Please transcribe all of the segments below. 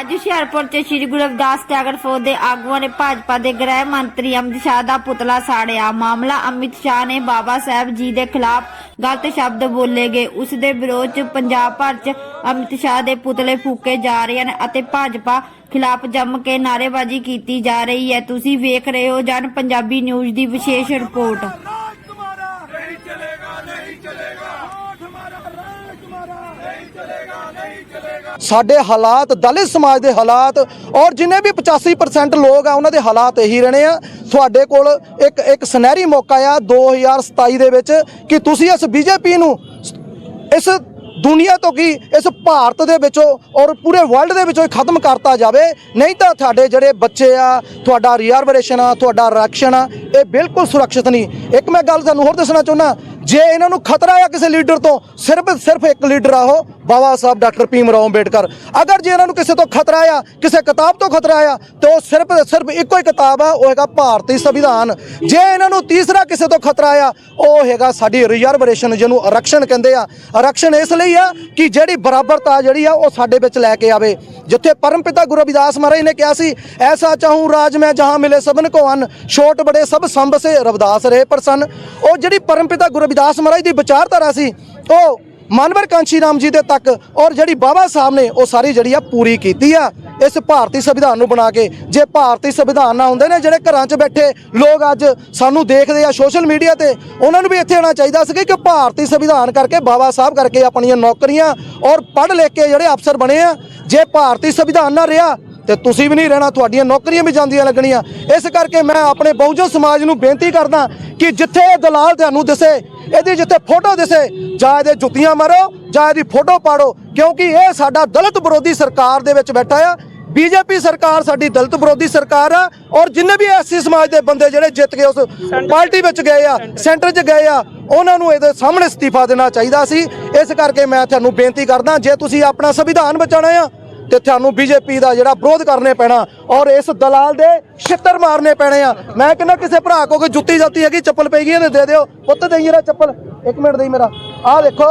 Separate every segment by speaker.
Speaker 1: ਅੱਜ ਹੁਸ਼ਿਆਰਪੁਰ 'ਚ ਸ੍ਰੀ ਗੁਰੂ ਰਵਿਦਾਸ ਟੈਗਰ ਫੌਜ ਦੇ ਆਗੂਆਂ ਨੇ ਭਾਜਪਾ ਦੇ ਗ੍ਰਹਿ ਮੰਤਰੀ ਅਮਿਤ ਸ਼ਾਹ ਦਾ ਪੁਤਲਾ ਸਾੜਿਆ। ਮਾਮਲਾ ਅਮਿਤ ਸ਼ਾਹ ਨੇ ਬਾਬਾ ਸਾਹਿਬ ਜੀ ਦੇ ਖਿਲਾਫ ਗਲਤ ਸ਼ਬਦ ਬੋਲੇ ਗਏ। ਉਸ ਦੇ ਵਿਰੋਧ 'ਚ ਪੰਜਾਬ ਭਰ 'ਚ ਅਮਿਤ ਸ਼ਾਹ ਦੇ ਪੁਤਲੇ ਫੂਕੇ ਜਾ ਰਹੇ ਹਨ ਅਤੇ ਭਾਜਪਾ ਖਿਲਾਫ ਜੰਮ ਕੇ ਨਾਅਰੇਬਾਜ਼ੀ ਕੀਤੀ ਜਾ ਰਹੀ ਹੈ। ਤੁਸੀਂ ਵੇਖ ਰਹੇ ਹੋ ਜਨ ਪੰਜਾਬੀ ਨਿਊਜ਼ ਦੀ ਵਿਸ਼ੇਸ਼ ਰਿਪੋਰਟ।
Speaker 2: ਸਾਡੇ ਹਾਲਾਤ, ਦਲਿਤ ਸਮਾਜ ਦੇ ਹਾਲਾਤ ਔਰ ਜਿੰਨੇ ਵੀ 85% ਲੋਕ ਆ, ਉਹਨਾਂ ਦੇ ਹਾਲਾਤ ਇਹੀ ਰਹਿਣੇ ਆ। ਤੁਹਾਡੇ ਕੋਲ ਇੱਕ ਇੱਕ ਸੁਨਹਿਰੀ ਮੌਕਾ ਆ 2027 ਦੇ ਵਿੱਚ ਕਿ ਤੁਸੀਂ ਇਸ ਬੀਜੇਪੀ ਨੂੰ ਇਸ ਦੁਨੀਆ ਤੋਂ ਕੀ, ਇਸ ਭਾਰਤ ਦੇ ਵਿੱਚੋਂ ਔਰ ਪੂਰੇ ਵਰਲਡ ਦੇ ਵਿੱਚੋਂ ਹੀ ਖਤਮ ਕਰਤਾ ਜਾਵੇ। ਨਹੀਂ ਤਾਂ ਤੁਹਾਡੇ ਜਿਹੜੇ ਬੱਚੇ ਆ, ਤੁਹਾਡਾ ਰਿਜ਼ਰਵੇਸ਼ਨ ਆ, ਤੁਹਾਡਾ ਆਰਕਸ਼ਣ ਆ, ਇਹ ਬਿਲਕੁਲ ਸੁਰੱਖਿਅਤ ਨਹੀਂ। ਇੱਕ ਮੈਂ ਗੱਲ ਤੁਹਾਨੂੰ ਹੋਰ ਦੱਸਣਾ ਚਾਹੁੰਦਾ ਜੇ ਇਹਨਾਂ ਨੂੰ ਖਤਰਾ ਆ ਕਿਸੇ ਲੀਡਰ ਤੋਂ, ਸਿਰਫ ਸਿਰਫ ਇੱਕ ਲੀਡਰ ਆ ਉਹ, ਬਾਬਾ ਸਾਹਿਬ ਡਾਕਟਰ ਭੀਮ ਰਾਓ ਅੰਬੇਡਕਰ। ਅਗਰ ਜੇ ਇਹਨਾਂ ਨੂੰ ਕਿਸੇ ਤੋਂ ਖਤਰਾ ਆ, ਕਿਸੇ ਕਿਤਾਬ ਤੋਂ ਖਤਰਾ ਆ, ਤੇ ਉਹ ਸਿਰਫ ਸਿਰਫ ਇੱਕੋ ਹੀ ਕਿਤਾਬ ਆ, ਉਹ ਹੈਗਾ ਭਾਰਤੀ ਸੰਵਿਧਾਨ। ਜੇ ਇਹਨਾਂ ਨੂੰ ਤੀਸਰਾ ਕਿਸੇ ਤੋਂ ਖਤਰਾ ਆ, ਉਹ ਹੈਗਾ ਸਾਡੀ ਰਿਜ਼ਰਵੇਸ਼ਨ ਜਿਹਨੂੰ ਆਰਕਸ਼ਣ ਕਹਿੰਦੇ ਆ। ਆਰਕਸ਼ਣ ਇਸ ਲਈ ਆ ਕਿ ਜਿਹੜੀ ਬਰਾਬਰਤਾ ਜਿਹੜੀ ਆ, ਉਹ ਸਾਡੇ ਵਿੱਚ ਲੈ ਕੇ ਆਵੇ। ਜਿੱਥੇ ਪਰਮਪਿਤਾ ਗੁਰੂ ਰਵਿਦਾਸ ਮਹਾਰਾਜ ਨੇ ਕਿਹਾ ਸੀ, ਐਸਾ ਚਾਹੂੰ ਰਾਜ ਮੈਂ ਜਹਾਂ ਮਿਲੇ ਸਭਨ ਕੋ ਅਨ, ਛੋਟ ਬੜੇ ਸਭ ਸੰਭ ਸੇ ਰਵਿਦਾਸ ਰਹੇ ਪ੍ਰਸੰਨ ਉਹ ਜਿਹੜੀ ਪਰਮਪਿਤਾ ਗੁਰੂ ਰਵਿਦਾਸ ਮਹਾਰਾਜ ਦੀ ਵਿਚਾਰਧਾਰਾ ਸੀ, ਉਹ ਮਾਨਵਰ ਕਾਂਸ਼ੀ ਰਾਮ ਜੀ ਦੇ ਤੱਕ ਔਰ ਜਿਹੜੀ ਬਾਬਾ ਸਾਹਿਬ ਨੇ ਉਹ ਸਾਰੀ ਜਿਹੜੀ ਆ ਪੂਰੀ ਕੀਤੀ ਆ, ਇਸ ਭਾਰਤੀ ਸੰਵਿਧਾਨ ਨੂੰ ਬਣਾ ਕੇ। ਜੇ ਭਾਰਤੀ ਸੰਵਿਧਾਨ ਨਾ ਹੁੰਦੇ ਨੇ, ਜਿਹੜੇ ਘਰਾਂ 'ਚ ਬੈਠੇ ਲੋਕ ਅੱਜ ਸਾਨੂੰ ਦੇਖਦੇ ਆ ਸੋਸ਼ਲ ਮੀਡੀਆ ਤੇ, ਉਹਨਾਂ ਨੂੰ ਵੀ ਇੱਥੇ ਆਉਣਾ ਚਾਹੀਦਾ ਸੀ ਕਿ ਭਾਰਤੀ ਸੰਵਿਧਾਨ ਕਰਕੇ ਬਾਬਾ ਸਾਹਿਬ ਕਰਕੇ ਆਪਣੀਆਂ ਨੌਕਰੀਆਂ ਔਰ ਪੜ੍ਹ ਲਿਖ ਕੇ ਜਿਹੜੇ ਅਫਸਰ ਬਣੇ ਆ, ਜੇ ਭਾਰਤੀ ਸੰਵਿਧਾਨ ਨਾ ਰਿਹਾ ਤੇ ਤੁਸੀਂ ਵੀ ਨਹੀਂ ਰਹਿਣਾ, ਤੁਹਾਡੀਆਂ ਨੌਕਰੀਆਂ ਵੀ ਜਾਂਦੀਆਂ ਲੱਗਣੀਆਂ। ਇਸ ਕਰਕੇ ਮੈਂ ਆਪਣੇ ਬਹੁਜਨ ਸਮਾਜ ਨੂੰ ਬੇਨਤੀ ਕਰਦਾ ਕਿ ਜਿੱਥੇ ਇਹ ਦਲਾਲ ਤੁਹਾਨੂੰ ਦਿਸੇ, ਇਹਦੀ ਜਿੱਥੇ ਫੋਟੋ ਦਿਸੇ, ਜਾਂ ਇਹਦੇ ਜੁੱਤੀਆਂ ਮਾਰੋ, ਜਾਂ ਇਹਦੀ ਫੋਟੋ ਪਾੜੋ, ਕਿਉਂਕਿ ਇਹ ਸਾਡਾ ਦਲਿਤ ਵਿਰੋਧੀ ਸਰਕਾਰ ਦੇ ਵਿੱਚ ਬੈਠਾ ਆ। ਬੀਜੇਪੀ ਸਰਕਾਰ ਸਾਡੀ ਦਲਿਤ ਵਿਰੋਧੀ ਸਰਕਾਰ ਆ, ਔਰ ਜਿੰਨੇ ਵੀ ਐਸਸੀ ਸਮਾਜ ਦੇ ਬੰਦੇ ਜਿਹੜੇ ਜਿੱਤ ਕੇ ਉਸ ਪਾਰਟੀ ਵਿੱਚ ਗਏ ਆ, ਸੈਂਟਰ 'ਚ ਗਏ ਆ, ਉਹਨਾਂ ਨੂੰ ਇਹਦੇ ਸਾਹਮਣੇ ਅਸਤੀਫਾ ਦੇਣਾ ਚਾਹੀਦਾ ਸੀ। ਇਸ ਕਰਕੇ ਮੈਂ ਤੁਹਾਨੂੰ ਬੇਨਤੀ ਕਰਦਾ, ਜੇ ਤੁਸੀਂ ਆਪਣਾ ਸੰਵਿਧਾਨ ਬਚਾਉਣਾ ਆ ਤੇ ਤੁਹਾਨੂੰ ਬੀਜੇਪੀ ਦਾ ਜਿਹੜਾ ਵਿਰੋਧ ਕਰਨੇ ਪੈਣਾ ਔਰ ਇਸ ਦਲਾਲ ਦੇ ਛਿੱਤਰ ਮਾਰਨੇ ਪੈਣੇ ਆ। ਮੈਂ ਕਹਿੰਦਾ ਕਿਸੇ ਭਰਾ ਕੋ ਕੋਈ ਜੁੱਤੀ ਜਾਤੀ ਹੈਗੀ, ਚੱਪਲ ਪਈ ਗਈ ਇਹਨੇ ਦੇ ਦਿਓ। ਪੁੱਤ ਦੇਈ ਜਰਾ ਚੱਪਲ। ਇੱਕ ਮਿੰਟ ਦੇਈ ਮੇਰਾ। ਆਹ ਦੇਖੋ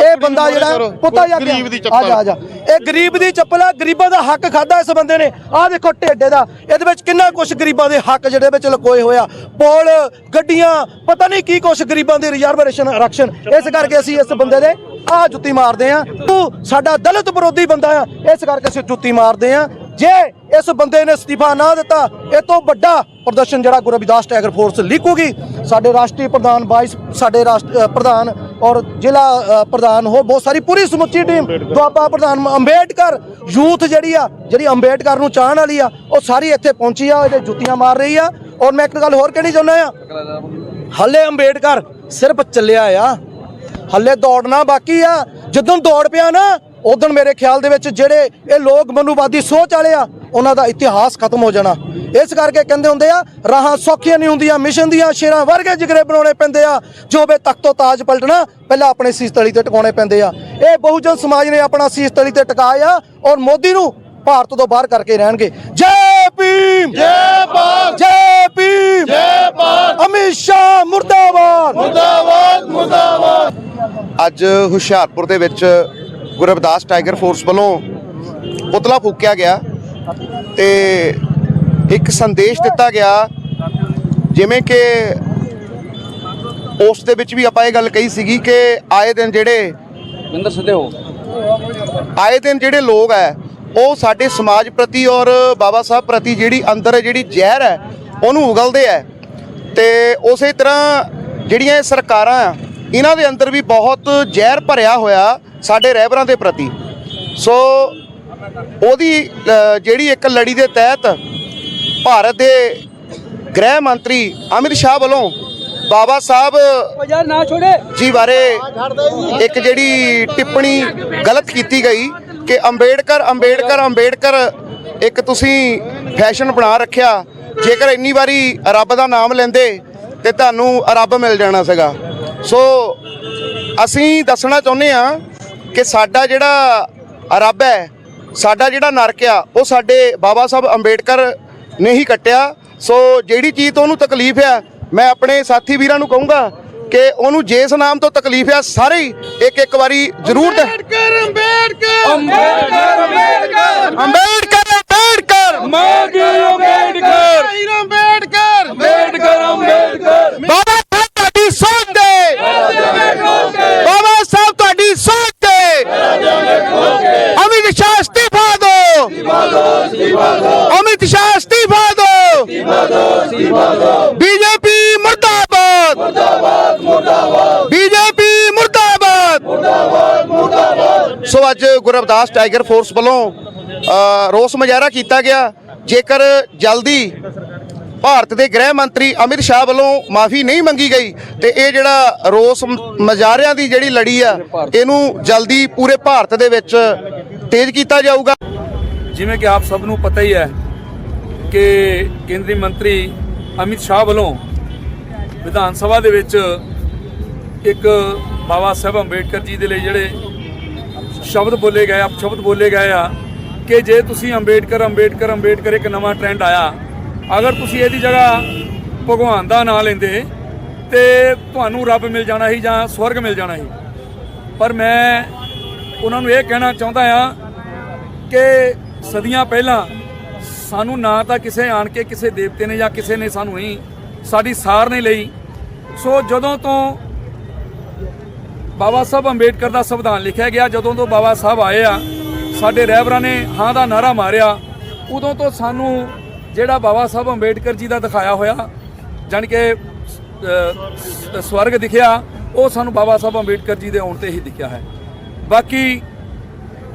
Speaker 2: ਇਹ ਬੰਦਾ ਜਿਹੜਾ ਪੁੱਤਾ ਜਾ
Speaker 3: ਗਰੀਬ ਦੀ
Speaker 2: ਆ
Speaker 3: ਚੱਪਲ।
Speaker 2: ਜਾ ਆ ਜਾ। ਇਹ ਗਰੀਬ ਦੀ ਚੱਪਲ ਆ ਗਰੀਬਾਂ ਦਾ ਹੱਕ ਖਾਦਾ ਇਸ ਬੰਦੇ ਨੇ। ਆਹ ਦੇਖੋ ਢੇਡੇ ਦਾ ਇਹਦੇ ਵਿੱਚ ਕਿੰਨਾ ਕੁਝ ਗਰੀਬਾਂ ਦੇ ਹੱਕ ਜਿਹੜੇ ਵਿੱਚ ਲਕੋਏ ਹੋਇਆ ਪੁਲ ਗੱਡੀਆਂ ਪਤਾ ਨਹੀਂ ਕੀ ਕੁਝ ਗਰੀਬਾਂ ਦੀ ਰਿਜ਼ਰਵੇਸ਼ਨ ਆਰਕਸ਼ਨ ਇਸ ਕਰਕੇ ਅਸੀਂ ਇਸ ਬੰਦੇ ਦੇ ਆ ਜੁੱਤੀ ਮਾਰਦੇ ਆ। ਤੂੰ ਸਾਡਾ ਦਲਿਤ ਵਿਰੋਧੀ ਬੰਦਾ ਆ। ਇਸ ਕਰਕੇ ਅਸੀਂ ਜੁੱਤੀ ਮਾਰਦੇ ਆ। ਜੇ ਇਸ ਬੰਦੇ ਨੇ ਅਸਤੀਫਾ ਨਾ ਦਿੱਤਾ, ਇਹ ਤੋਂ ਵੱਡਾ ਪ੍ਰਦਰਸ਼ਨ ਜਿਹੜਾ ਗੁਰੂ ਰਵਿਦਾਸ ਟੈਗਰ ਫੋਰਸ ਲਿਖੂਗੀ ਸਾਡੇ ਰਾਸ਼ਟਰੀ ਪ੍ਰਧਾਨ ਵਾਈਸ, ਸਾਡੇ ਰਾਸ਼ਟ- ਪ੍ਰਧਾਨ ਔਰ ਜ਼ਿਲ੍ਹਾ ਪ੍ਰਧਾਨ ਹੋ ਬਹੁਤ ਸਾਰੀ ਪੂਰੀ ਸਮੁੱਚੀ ਟੀਮ ਦੁਆਬਾ ਪ੍ਰਧਾਨ ਅੰਬੇਡਕਰ, ਯੂਥ ਜਿਹੜੀ ਆ, ਜਿਹੜੀ ਅੰਬੇਡਕਰ ਨੂੰ ਚਾਹਣ ਵਾਲੀ ਆ, ਉਹ ਸਾਰੀ ਇੱਥੇ ਪਹੁੰਚੀ ਆ, ਇਹਦੇ ਜੁੱਤੀਆਂ ਮਾਰ ਰਹੀ ਆ। ਔਰ ਮੈਂ ਇੱਕ ਗੱਲ ਹੋਰ ਕਹਿਣੀ ਚਾਹੁੰਦਾ ਆ, ਹੱਲੇ ਅੰਬੇਡਕਰ ਸਿਰਫ ਚੱਲਿਆ ਆ, ਹੱਲੇ ਦੌੜਨਾ ਬਾਕੀ ਆ। ਜਦੋਂ ਦੌੜ ਪਿਆ ਨਾ ਉਦੋਂ ਮੇਰੇ ਖਿਆਲ ਦੇ ਵਿੱਚ ਜਿਹੜੇ ਇਹ ਲੋਕ ਮਨੂਵਾਦੀ ਸੋਚ ਵਾਲੇ ਆ ਉਹਨਾਂ ਦਾ ਇਤਿਹਾਸ ਖਤਮ ਹੋ ਜਾਣਾ। ਇਸ ਕਰਕੇ ਕਹਿੰਦੇ ਹੁੰਦੇ ਆ ਰਾਹਾਂ ਸੌਖੀਆਂ ਨਹੀਂ ਹੁੰਦੀਆਂ ਮਿਸ਼ਨ ਦੀਆਂ ਸ਼ੇਰਾਂ ਵਰਗੇ ਜਿਗਰੇ ਬਣਾਉਣੇ ਪੈਂਦੇ ਆ ਜੋ ਵੇ ਤਖਤੋ ਤਾਜ ਪਲਟਣਾ ਪਹਿਲਾਂ ਆਪਣੇ ਸੀਸ ਤਲੀ ਤੇ ਟਿਕਾਉਣੇ ਪੈਂਦੇ ਆ। ਇਹ ਬਹੁਜਨ ਸਮਾਜ ਨੇ ਆਪਣਾ ਸੀਸ ਤਲੀ ਤੇ ਟਿਕਾਇਆ ਔਰ ਮੋਦੀ ਨੂੰ ਭਾਰਤ ਤੋਂ ਬਾਹਰ ਕਰਕੇ ਰਹਿਣਗੇ। ਜੈ ਭੀਮ! ਜੈ ਭਾਰਤ! ਜੈ ਭੀਮ! ਜੈ ਭਾਰਤ! ਅਮਿਤ ਸ਼ਾਹ ਮੁਰਦਾਬਾਦ!
Speaker 3: ਮੁਰਦਾਬਾਦ! ਮੁਰਦਾਬਾਦ! ਅੱਜ ਹੁਸ਼ਿਆਰਪੁਰ ਦੇ ਵਿੱਚ ਗੁਰੂ ਰਵਿਦਾਸ ਟਾਈਗਰ ਫੋਰਸ ਵੱਲੋਂ ਪੁਤਲਾ ਫੂਕਿਆ ਗਿਆ ਤੇ ਇੱਕ ਸੰਦੇਸ਼ ਦਿੱਤਾ ਗਿਆ ਜਿਵੇਂ ਕਿ ਉਸ ਦੇ ਵਿੱਚ ਵੀ ਆਪਾਂ ਇਹ ਗੱਲ ਕਹੀ ਸੀਗੀ ਕਿ ਆਏ ਦਿਨ ਜਿਹੜੇ
Speaker 4: ਵਿੰਦਰ ਸਿੱਧੇ ਹੋ।
Speaker 3: ਆਏ ਦਿਨ ਜਿਹੜੇ ਲੋਕ ਹੈ ਉਹ ਸਾਡੇ ਸਮਾਜ ਪ੍ਰਤੀ ਔਰ ਬਾਬਾ ਸਾਹਿਬ ਪ੍ਰਤੀ ਜਿਹੜੀ ਅੰਦਰ ਜਿਹੜੀ ਜ਼ਹਿਰ ਹੈ ਉਹਨੂੰ ਉਗਲਦੇ ਹੈ। ਤੇ ਉਸੇ ਤਰ੍ਹਾਂ ਜਿਹੜੀਆਂ ਇਹ ਸਰਕਾਰਾਂ ਆ ਇਹਨਾਂ ਦੇ ਅੰਦਰ ਵੀ ਬਹੁਤ ਜ਼ਹਿਰ ਭਰਿਆ ਹੋਇਆ ਸਾਡੇ ਰਹਿਬਰਾਂ ਦੇ ਪ੍ਰਤੀ। ਸੋ ਉਹਦੀ ਜਿਹੜੀ ਇੱਕ ਲੜੀ ਦੇ ਤਹਿਤ ਭਾਰਤ ਦੇ ਗ੍ਰਹਿ ਮੰਤਰੀ ਅਮਿਤ ਸ਼ਾਹ ਵੱਲੋਂ ਬਾਬਾ ਸਾਹਿਬ
Speaker 4: ਯਾਰ ਨਾ ਛੋੜੇ।
Speaker 3: ਜੀ ਬਾਰੇ ਇੱਕ ਜਿਹੜੀ ਟਿੱਪਣੀ ਗਲਤ ਕੀਤੀ ਗਈ ਕਿ ਅੰਬੇਡਕਰ ਅੰਬੇਡਕਰ ਅੰਬੇਡਕਰ ਇੱਕ ਤੁਸੀਂ ਫੈਸ਼ਨ ਬਣਾ ਰੱਖਿਆ ਜੇਕਰ ਇੰਨੀ ਵਾਰੀ ਰੱਬ ਦਾ ਨਾਮ ਲੈਂਦੇ ਤੇ ਤੁਹਾਨੂੰ ਰੱਬ ਮਿਲ ਜਾਣਾ ਸੀਗਾ। ਸੋ ਅਸੀਂ ਦੱਸਣਾ ਚਾਹੁੰਦੇ ਆ ਕਿ ਸਾਡਾ ਜਿਹੜਾ ਰੱਬ ਹੈ, ਸਾਡਾ ਜਿਹੜਾ ਨਰਕ ਆ, ਉਹ ਸਾਡੇ ਬਾਬਾ ਸਾਹਿਬ ਅੰਬੇਡਕਰ ਨੇ ਹੀ ਕੱਟਿਆ। ਸੋ ਜਿਹੜੀ ਚੀਜ਼ ਤੋਂ ਉਹਨੂੰ ਤਕਲੀਫ ਆ, ਮੈਂ ਆਪਣੇ ਸਾਥੀ ਵੀਰਾਂ ਨੂੰ ਕਹੂੰਗਾ ਕਿ ਉਹਨੂੰ ਜਿਸ ਨਾਮ ਤੋਂ ਤਕਲੀਫ ਆ, ਸਾਰੇ ਹੀ ਇੱਕ ਇੱਕ ਵਾਰੀ ਜ਼ਰੂਰ ਅੰਬੇਡਕਰ ਅੰਬੇਡਕਰ! ਗੁਰੂ ਰਵਿਦਾਸ ਟਾਈਗਰ ਫੋਰਸ ਵੱਲੋਂ ਰੋਸ ਮੁਜ਼ਾਹਰਾ ਕੀਤਾ ਗਿਆ। ਜੇਕਰ ਜਲਦੀ ਭਾਰਤ ਦੇ ਗ੍ਰਹਿ ਮੰਤਰੀ ਅਮਿਤ ਸ਼ਾਹ ਵੱਲੋਂ ਮਾਫੀ ਨਹੀਂ ਮੰਗੀ ਗਈ, ਤੇ ਇਹ ਜਿਹੜਾ ਰੋਸ ਮ- ਮੁਜ਼ਾਹਰਿਆਂ ਦੀ ਜਿਹੜੀ ਲੜੀ ਆ, ਇਹਨੂੰ ਜਲਦੀ ਪੂਰੇ ਭਾਰਤ ਦੇ ਵਿੱਚ ਤੇਜ਼ ਕੀਤਾ ਜਾਊਗਾ।
Speaker 4: ਜਿਵੇਂ ਕਿ ਆਪ ਸਭ ਨੂੰ ਪਤਾ ਹੀ ਹੈ ਕਿ ਕੇਂਦਰੀ ਮੰਤਰੀ ਅਮਿਤ ਸ਼ਾਹ ਵੱਲੋਂ ਵਿਧਾਨ ਸਭਾ ਦੇ ਵਿੱਚ ਇੱਕ ਬਾਬਾ ਸਾਹਿਬ ਅੰਬੇਡਕਰ ਜੀ ਦੇ ਲਈ ਜਿਹੜੇ ਸ਼ਬਦ ਬੋਲੇ ਗਏ ਅਪਸ਼ਬਦ ਬੋਲੇ ਗਏ ਆ ਕਿ ਜੇ ਤੁਸੀਂ ਅੰਬੇਡਕਰ ਅੰਬੇਡਕਰ ਅੰਬੇਡਕਰ ਇੱਕ ਨਵਾਂ ਟ੍ਰੈਂਡ ਆਇਆ, ਅਗਰ ਤੁਸੀਂ ਇਹਦੀ ਜਗ੍ਹਾ ਭਗਵਾਨ ਦਾ ਨਾਮ ਲੈਂਦੇ ਤੇ ਤੁਹਾਨੂੰ ਰੱਬ ਮਿਲ ਜਾਣਾ ਸੀ ਜਾਂ ਸਵਰਗ ਮਿਲ ਜਾਣਾ ਸੀ। ਪਰ ਮੈਂ ਉਹਨਾਂ ਨੂੰ ਇਹ ਕਹਿਣਾ ਚਾਹੁੰਦਾ ਆ ਕਿ ਸਦੀਆਂ ਪਹਿਲਾਂ ਸਾਨੂੰ ਨਾ ਤਾਂ ਕਿਸੇ ਆਣ ਕੇ ਕਿਸੇ ਦੇਵਤੇ ਨੇ ਜਾਂ ਕਿਸੇ ਨੇ ਸਾਨੂੰ ਨਹੀਂ ਸਾਡੀ ਸਾਰ ਨਹੀਂ ਲਈ। ਸੋ ਜਦੋਂ ਤੋਂ ਬਾਬਾ ਸਾਹਿਬ ਅੰਬੇਡਕਰ ਦਾ ਸੰਵਿਧਾਨ ਲਿਖਿਆ ਗਿਆ। ਜਦੋਂ ਤੋਂ ਬਾਬਾ ਸਾਹਿਬ ਆਏ ਆ, ਸਾਡੇ ਰਹਿਬਰਾਂ ਨੇ ਹਾਂ ਦਾ ਨਾਰਾ ਮਾਰਿਆ। ਉਦੋਂ ਤੋਂ ਸਾਨੂੰ ਜਿਹੜਾ ਬਾਬਾ ਸਾਹਿਬ ਅੰਬੇਡਕਰ ਜੀ ਦਾ ਦਿਖਾਇਆ ਹੋਇਆ, ਜਾਣੀ ਕਿ ਸਵਰਗ ਦਿਖਿਆ, ਉਹ ਸਾਨੂੰ ਬਾਬਾ ਸਾਹਿਬ ਅੰਬੇਡਕਰ ਜੀ ਦੇ ਆਉਣ ਤੇ ਹੀ ਦਿਖਿਆ ਹੈ। ਬਾਕੀ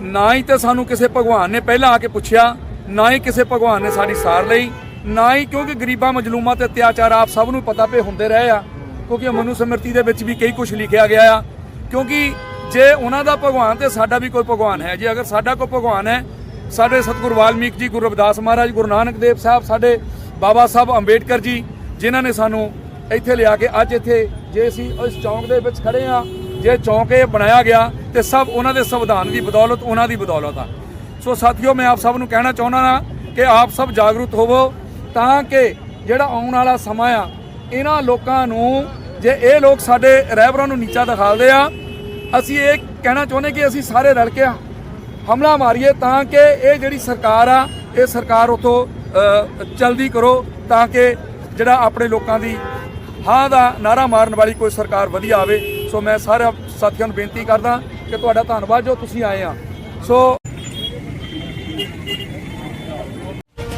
Speaker 4: ਨਾ ਹੀ ਤਾਂ ਸਾਨੂੰ ਕਿਸੇ ਭਗਵਾਨ ਨੇ ਪਹਿਲਾਂ ਆ ਕੇ ਪੁੱਛਿਆ, ਨਾ ਹੀ ਕਿਸੇ ਭਗਵਾਨ ਨੇ ਸਾਡੀ ਸਾਰ ਲਈ, ਨਾ ਹੀ ਕਿਉਂਕਿ ਗਰੀਬਾਂ, ਮਜਲੂਮਾਂ ਤੇ ਅਤਿਆਚਾਰ ਆਪ ਸਭ ਨੂੰ ਪਤਾ ਪਏ ਹੁੰਦੇ ਰਹੇ ਆ, ਕਿਉਂਕਿ ਮਨੂ ਸਮਿਰਤੀ ਦੇ ਵਿੱਚ ਵੀ ਕਈ ਕੁਝ ਲਿਖਿਆ ਗਿਆ ਆ। ਕਿਉਂਕਿ ਜੇ ਉਹਨਾਂ ਦਾ ਭਗਵਾਨ ਤੇ ਸਾਡਾ ਵੀ ਕੋਈ ਭਗਵਾਨ ਹੈ। ਜੇ ਅਗਰ ਸਾਡਾ ਕੋਈ ਭਗਵਾਨ ਹੈ, ਸਾਡੇ ਸਤਿਗੁਰੂ ਵਾਲਮੀਕ ਜੀ, ਗੁਰੂ ਰਵਿਦਾਸ ਮਹਾਰਾਜ, ਗੁਰੂ ਨਾਨਕ ਦੇਵ ਸਾਹਿਬ, ਸਾਡੇ ਬਾਬਾ ਸਾਹਿਬ ਅੰਬੇਡਕਰ ਜੀ, ਜਿਨ੍ਹਾਂ ਨੇ ਸਾਨੂੰ ਇੱਥੇ ਲਿਆ ਕੇ ਅੱਜ ਇੱਥੇ ਜੇ ਅਸੀਂ ਇਸ ਚੌਂਕ ਦੇ ਵਿੱਚ ਖੜੇ ਆ ਜੇ ਚੌਂਕ ਇਹ ਬਣਾਇਆ ਗਿਆ, ਤੇ ਸਭ ਉਹਨਾਂ ਦੇ ਸੰਵਿਧਾਨ ਦੀ ਬਦੌਲਤ, ਉਹਨਾਂ ਦੀ ਬਦੌਲਤ ਆ। ਸੋ ਸਾਥੀਓ, ਮੈਂ ਆਪ ਸਭ ਨੂੰ ਕਹਿਣਾ ਚਾਹੁੰਦਾ ਹਾਂ ਕਿ ਆਪ ਸਭ ਜਾਗਰੂਕ ਹੋਵੋ ਤਾਂ ਕਿ ਜਿਹੜਾ ਆਉਣ ਵਾਲਾ ਸਮਾਂ ਆ, ਇਹਨਾਂ ਲੋਕਾਂ ਨੂੰ ਜੇ ਇਹ ਲੋਕ ਸਾਡੇ ਰਹਿਬਰਾਂ ਨੂੰ ਨੀਚਾ ਦਿਖਾਲਦੇ ਆ, ਅਸੀਂ ਇਹ ਕਹਿਣਾ ਚਾਹੁੰਦੇ ਕਿ ਅਸੀਂ ਸਾਰੇ ਰਲ ਕੇ ਹਮਲਾ ਮਾਰੀਏ ਤਾਂ ਕਿ ਇਹ ਜਿਹੜੀ ਸਰਕਾਰ ਆ, ਇਹ ਸਰਕਾਰ ਉਥੋਂ ਜਲਦੀ ਕਰੋ ਤਾਂ ਕਿ ਜਿਹੜਾ ਆਪਣੇ ਲੋਕਾਂ ਦੀ ਹਾਂ ਦਾ ਨਾਰਾ ਮਾਰਨ ਵਾਲੀ ਕੋਈ ਸਰਕਾਰ ਵਧੀਆ ਆਵੇ। ਸੋ ਮੈਂ ਸਾਰੇ ਸਾਥੀਆਂ ਨੂੰ ਬੇਨਤੀ ਕਰਦਾ ਕਿ ਤੁਹਾਡਾ ਧੰਨਵਾਦ ਜੋ ਤੁਸੀਂ ਆਏ ਆ। ਸੋ